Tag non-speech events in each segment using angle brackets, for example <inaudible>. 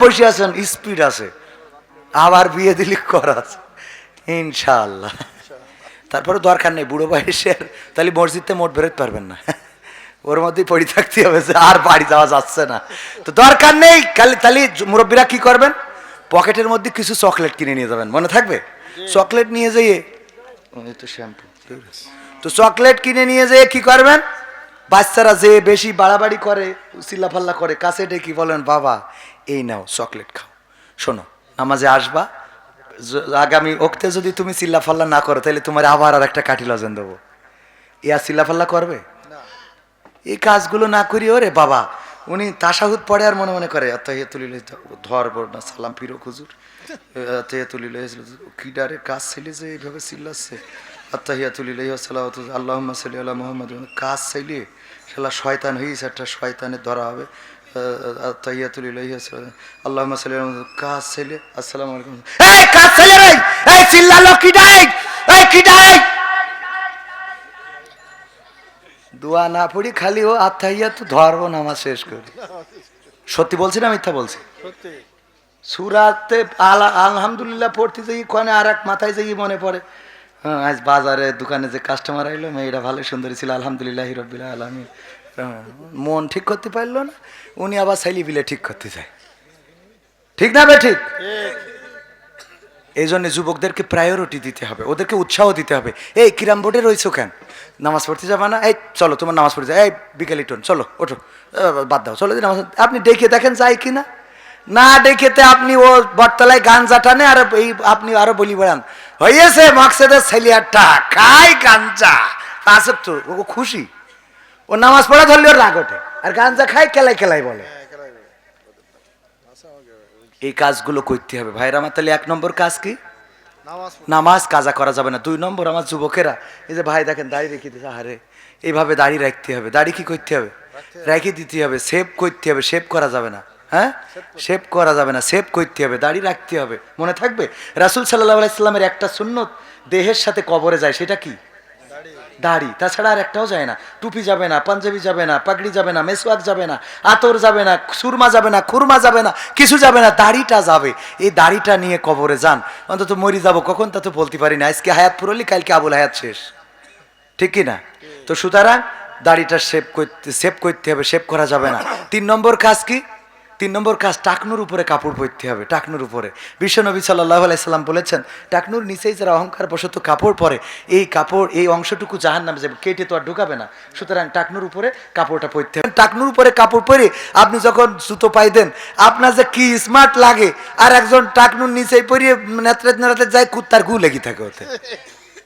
বসে আছেন স্পিড আছে। আবার বিয়ে দিলি করা আছে। ইনশাআল্লাহ। তারপরে দরকার নেই বুড়ো বয়সের তাহলে মসজিদে মোট বেরোতে পারবেন না। ওর মধ্যেই পড়ে থাকতে হবে যে আর বাড়ি যাওয়া যাচ্ছে না। তো দরকার নেই খালি তাহলে মুরব্বীরা কি করবেন? পকেটের মধ্যে কিছু চকলেট কিনে নিয়ে যাবেন। মনে থাকবে? চকলেট নিয়ে যেয়ে তো শ্যাম্পু। তো চকলেট কিনে নিয়ে যেয়ে কি করবেন? বাচ্চারা যে বেশি বাড়াবাড়ি করে চিল্লাফাল্লা করে কাছে ডেকে বলেন বাবা এই নাও চকলেট খাও। শোনো নামাজে আসবা আগামী ওক্তে যদি তুমি চিল্লাফাল্লা না করো তাহলে তোমার আবার আর একটা কাঠি লজেন দেবো। ইয়া চিল্লাফাল্লা করবে? এই কাজগুলো না করি ওরে বাবা। উনি তাসাহুদ পড়ে আর মনে মনে করে আত্মাহিয়া তুলিল ধর না সালাম ফিরো খুজুর আত্মাহিয়া তুলিল কি ডারে কাজ ছেলে যে এইভাবে চিল্লাচ্ছে। আত্মাহিয়া তুলিল আল্লাহ সাল্লি আল্লাহ মোহাম্মদ কাজ চাইলে সেলা শয়তান হয়েছে একটা শয়তানের ধরা হবে। আত্মাহিয়া তুলিল আল্লাহ সাল্লি কাজ চাইলে আসসালামু আলাইকুম। এই কাজ ছেলে রে? এই চিল্লালো কি ডাই এই কি ডাই দোয়া না পড়ি খালি ও আত্মাইয়া তো ধরবো নামাজ শেষ করি। সত্যি বলছি না মিথ্যা বলছি? সত্যি। সুরাতে আলা আলহামদুলিল্লাহ পড়তে যাই কনে আর এক মাথায় যাই মনে পড়ে। হ্যাঁ, আজ বাজারে দোকানে যে কাস্টমার আইলো মেয়েটা ভালো সুন্দরী ছিল আলহামদুলিল্লাহ রবিল আলমী মন ঠিক করতে পারল না উনি আবার সাইলি বিলে ঠিক করতে চায় ঠিক না ঠিক? এই জন্য যুবকদেরকে প্রায়োরিটি দিতে হবে ওদেরকে উৎসাহ দিতে হবে। এই কিরাম বোর্ডে রয়েছো কেন? নামাজ পড়তে যাবা না? এই চলো তোমার নামাজ পড়তে। এই বিকেলি টোন চলো ওঠো। বাদ দাও চলো নামাজ আপনি ডেকে দেখেন যাই কি না না ডেকেতে আপনি ও বটতলায় গান জাটানে আর এই আপনি আরও বলি বেড়ান। হয়েছে মকসেদের ছেলিয়ারটা খাই গাঞ্জা। আছে তো ও খুশি? ও নামাজ পড়া ধরলে ওর রাগ ওঠে। আর গাঞ্জা খাই কেলাই কেলাই বলে। এই কাজগুলো করতে হবে। ভাইরা আমার তাহলে এক নম্বর কাজ কি? নামাজ নামাজ কাজা করা যাবে না। দুই নম্বর আমার যুবকেরা এই যে ভাই দেখেন দাড়ি রেখে দিতে আরে এইভাবে দাড়ি রাখতে হবে। দাড়ি কি করতে হবে? রেখে দিতে হবে। সেভ করতে হবে। সেভ করা যাবে না। হ্যাঁ? সেভ করা যাবে না। সেভ করতে হবে। দাড়ি রাখতে হবে। মনে থাকবে? রাসুল সাল্লাহ আলাইস্লামের একটা সুন্নত দেহের সাথে কবরে যায় সেটা কি? দাড়ি, তাছাড়া আর একটাও যায় না। টুপি যাবে না, পাঞ্জাবি যাবে না, পাগড়ি যাবে না, মেসওয়াক যাবে না, আতর যাবে না, সুরমা যাবে না, খুরমা যাবে না, কিছু যাবে না, দাড়িটা যাবে। এই দাড়িটা নিয়ে কবরে যান। অন্তত মরি যাব, কখন তা তো বলতে পারি না। আজকে হায়াত পুরলি, কালকে আবুল হায়াত শেষ। ঠিক কি না? তো সুতরাং দাড়িটা সেভ করতে সেভ করতে হবে সেভ করা যাবে না। তিন নম্বর কাজ কি? তিন নম্বর কাজ, টাকনুর উপরে কাপড় পরতে হবে, টাকনুর উপরে। বিশ্বনবী সাল্লাহ আলাইসাল্লাম বলেছেন, টাকনুর নিচেই যারা অহংকার বশত কাপড় পরে, এই কাপড়, এই অংশটুকু জাহান নামে যাবে, কেটে তো আর ঢুকাবে না। সুতরাং টাকনুর উপরে কাপড়টা পরতে হবে। টাকনুর উপরে কাপড় পরে আপনি যখন জুতো পাই দেন, আপনার যে কি স্মার্ট লাগে, আর একজন টাকনুর নিচেই পরিয়ে নেত্রে নেড়াতে যায়, কুত্তার গু লেগে থাকে ওতে।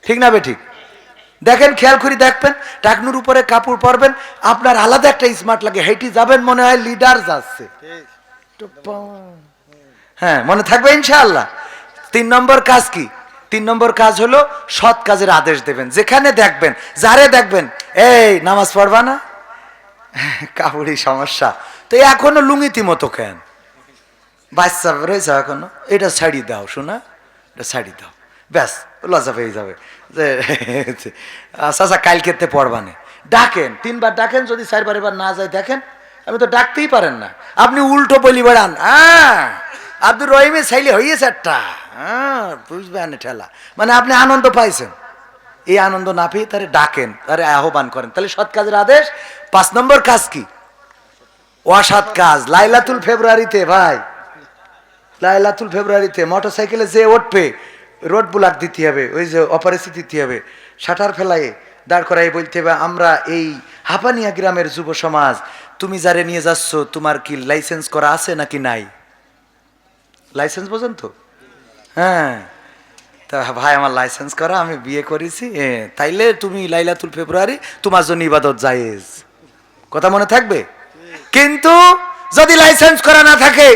ঠিক না বে ঠিক? দেখেন, খেয়াল করে দেখবেন টাকনুর উপরে কাপড় পরবেন, আপনার আলাদা একটা স্মার্ট লাগে, হেঁটে যাবেন মনে হয় লিডার যাচ্ছে। হ্যাঁ মনে থাকবে ইনশাআল্লাহ। তিন নম্বর কাজ কি? তিন নম্বর কাজ হলো সৎ কাজের আদেশ দেবেন। যেখানে দেখবেন, যারে দেখবেন, এই, নামাজ পড়বা না? <laughs> কাপড়ই সমস্যা। তো এখনও লুঙ্গিতি মতো কেন? বাচ্চা রয়েছে এখনও। এটা শাড়ি দাও, শোনা। এটা শাড়ি দাও। ব্যাস, লজ্জা পেয়ে যাবে। যে, চাচা কালকেতে পড়বানে। ডাকেন, তিনবার ডাকেন, যদি চারবার এবার না যায়, দেখেন, আমি তো ডাকতেই পারেন না। আপনি উল্টো বলি বেড়ান। হ্যাঁ আব্দুর রহিমে চাইলে হইয়েছে একটা। হ্যাঁ বুঝবেন ঠেলা। মানে আপনি আনন্দ পাইছেন। এই আনন্দ না পেয়ে তারে ডাকেন, তারে আহ্বান করেন। তাহলে সৎ কাজের আদেশ। পাঁচ নম্বর কাজ কি? অসৎ কাজ। লাইলাতুল ফেব্রুয়ারিতে, ভাই। লাইলাতুল ফেব্রুয়ারিতে মোটর সাইকেলে যে উঠবে রোড ব্লক দিতে হবে ওই যে অপারেশন দিতে হবে শাটার ফেলায়ে দাঁড় করাই বলতে হবে আমরা এই হাপানিয়া গ্রামের যুব সমাজ তুমি যারে নিয়ে যাচ্ছ তোমার কি লাইসেন্স করা আছে নাকি নাই? লাইসেন্স বোঝেন তো হ্যাঁ। তা ভাই আমার লাইসেন্স করা আমি বিয়ে করেছি এ, তাইলে তুমি লাইলাতুল ফেব্রুয়ারি তোমার জন্য ইবাদত জায়েজ। কথা মনে থাকবে? কিন্তু যদি লাইসেন্স করা না থাকে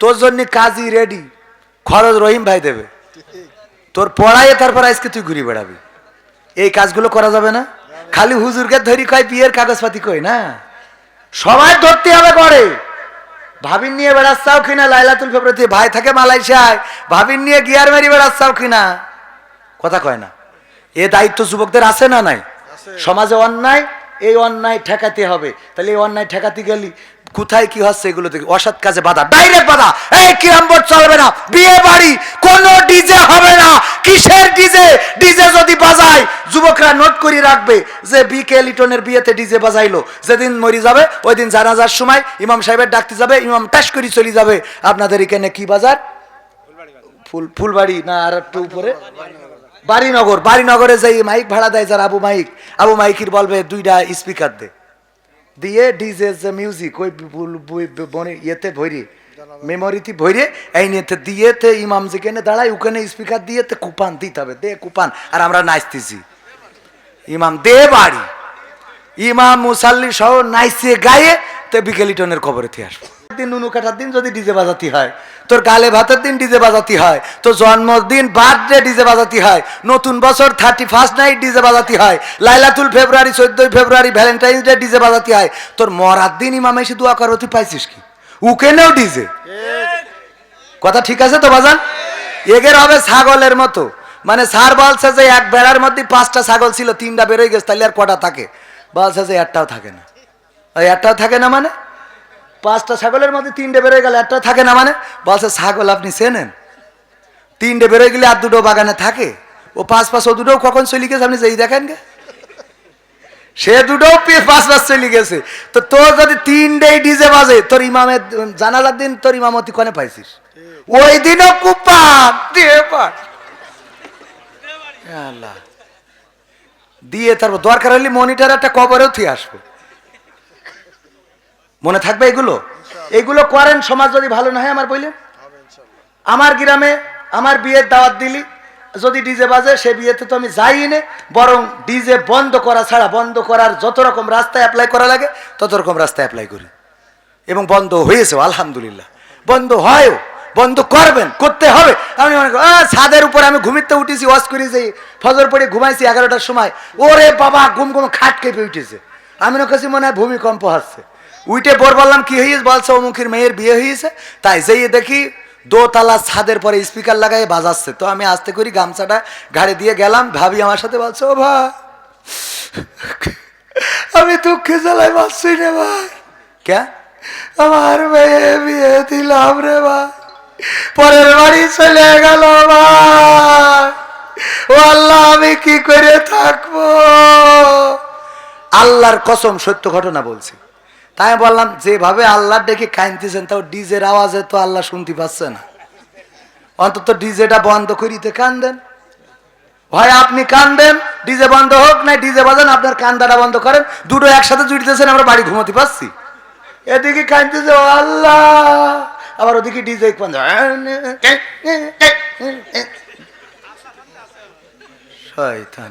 তোর জন্য কাজই রেডি খরচ রহিম ভাই দেবে। তোর পড়াইয়ে তারপর আজকে তুই ঘুরে বেড়াবি। এই কাজগুলো করা যাবে না? খালি হুজুরকে ধরি কয় বিয়ের কাগজপাতি কই না? সবাই ধরতে হবে করে ভাবিন নিয়ে বেড়াচ্ছাও কিনা? লাইলাতুল ফেব্রুয়ারিতে ভাই থাকে মালয়েশিয়ায়। ভাবিন নিয়ে গিয়ার মেরি বেড়াচ্ছাও কিনা? কথা কয় না। এ দায়িত্ব যুবকদের আছে না নাই? সমাজে অন্যায় এই অন্যায় ঠেকাতে হবে। তাহলে এই অন্যায় ঠেকাতে গেলি কোথায় কি হচ্ছে এগুলো দেখি অসৎ কাজে বাধা ডাইরেক্ট বাধা। এই কিরাম বোর্ড চলবে না, বিয়ে বাড়ি, কোনো ডিজে হবে না। কিসের ডিজে ডিজে যদি বাজায়, যুবকরা নোট করে রাখবে যে বি কে লিটনের বিয়েতে ডিজে বাজাইলো। যেদিন মরি যাবে ওই দিন জানাজার সময় ইমাম সাহেবের ডাকতে যাবে, ইমাম টাস করে চলে যাবে। আপনাদের এখানে কি বাজার? ফুল, ফুলবাড়ি না আর একটু উপরে? বাড়িনগর, বাড়িনগরে যে মাইক ভাড়া দেয় যার আবু মাইক, আবু মাইকির বলবে, দুইটা স্পিকার দে। দিয়ে ডিজে যে মিউজিক ওই ইয়েতে ভরি, মেমোরিতে ভরে, এই নিয়েতে দিয়েতে ইমাম যেখানে দাঁড়ায়, ওখানে স্পিকার দিয়ে তে কুপান দিতে হবে, দে কুপান, আর আমরা নাচতেছি। ইমাম দে বাড়ি। ইমাম মুসাল্লি সহ নাইসে গায়ে, তে বিকেলিটনের খবরে থেকে আসব। দিন নুনু কাটার দিন যদি ডিজে বাজাতি হয়, তোর গালে ভাতের দিন ডিজে বাজাতি হয়, তোর জন্মদিন, বার্থডে ডিজে বাজাতি হয়, নতুন বছর থার্টি ফার্স্ট নাইট ডিজে বাজাতি হয়, লাইলাতুল ফেব্রুয়ারি, চোদ্দই ফেব্রুয়ারি, ভ্যালেন্টাইন্স ডে ডিজে বাজাতি হয়, তোর মরার দিন ইমাম এসে দোয়া করো, তুই পাইছিস কি? উকেনেও ডিজে? কথা ঠিক আছে তো বাজান? এগের হবে ছাগলের মতো। মানে স্যার বলছে যে এক বেড়ার মধ্যে পাঁচটা ছাগল ছিল, তিনটা বেরোয় গেছে তাহলে আর কটা থাকে? বলছে যে একটাও থাকে না। ওই একটাও থাকে না মানে? পাঁচটা ছাগলের মধ্যে তিনটে বেরোয় গেলে একটা থাকে না মানে? বলছে, ছাগল আপনি চেনেন? তিনটে বেরোয় গেলে আর দুটো বাগানে থাকে। ও পাঁচ পাঁচ, ও দুটো কখন চলে গেছে? আপনি যেই দেখেন গে। সে দুটো পাঁচ পাঁচ চলে গেছে। তো তোর যদি তিনটেই ডিজে বাজে, তোর ইমামের জানালার দিন তোর ইমামতি কনে পাইছিস? ওই দিনও দিয়ে আল্লাহ। দিয়ে তারপর দরকার হলে মনিটর একটা কবরেও থুয়ে আসব। মনে থাকবে এগুলো? এগুলো করেন, সমাজ যদি ভালো না হয় আমার বললেন আমার গ্রামে আমার বিয়ের দাওয়াত দিলি, যদি ডিজে বাজে, সে বিয়েতে তো আমি যাই নে বরং ডিজে বন্ধ করা ছাড়া, বন্ধ করার যত রকম রাস্তায় অ্যাপ্লাই করা লাগে, তত রকম রাস্তায় অ্যাপ্লাই করি। এবং বন্ধ হয়েছে, আলহামদুলিল্লাহ। বন্ধ হয়ও, বন্ধ করবেন, করতে হবে। আমি মনে করি ছাদের উপরে আমি ঘুমিতে উঠেছি, ওয়াশ করেছি, ফজর পড়ে ঘুমাইছি এগারোটার সময়। ওরে বাবা, ঘুম ঘুম খাট কেঁপে উঠেছে। আমি না কাছে মনে হয় ভূমিকম্প হচ্ছে উইটে বোর বললাম কি হয়েছে বলছে? অমুখের মেয়ের বিয়ে হয়েছে তাই যেই দেখি দোতলা ছাদের পরে স্পিকার লাগাই বাজাচ্ছে। তো আমি আস্তে করি গামছাটা ঘাড়ে দিয়ে গেলাম। ভাবি আমার সাথে বলছে ও ভাই আমি দুঃখে জ্বালাই বাঁচছি রে ভাই। কে আমার মেয়ে বিয়ে দিলাম রে ভাই। পরের বাড়ি চলে গেল ভাই। ও আল্লাহ আমি কি করে থাকব? আল্লাহর কসম সত্য ঘটনা বলছি। তাই বললাম, যেভাবে আল্লাহ ডেকে কাইনতেছেন তাও ডিজের আওয়াজে তো আল্লাহ শুনতে পাচ্ছে না। অন্তত ডিজেটা বন্ধ করিতে কান্দেন। হয় আপনি কান্দেন, ডিজে বন্ধ হোক না ডিজে বাজান, আপনার কান্দাটা বন্ধ করেন। দুটো একসাথে জুড়িতেছেন, আমরা বাড়ি ঘুমোতে পারছি। এদিকে কাঁদতেছে আল্লাহ! আবার ওদিকে ডিজে শয়তান।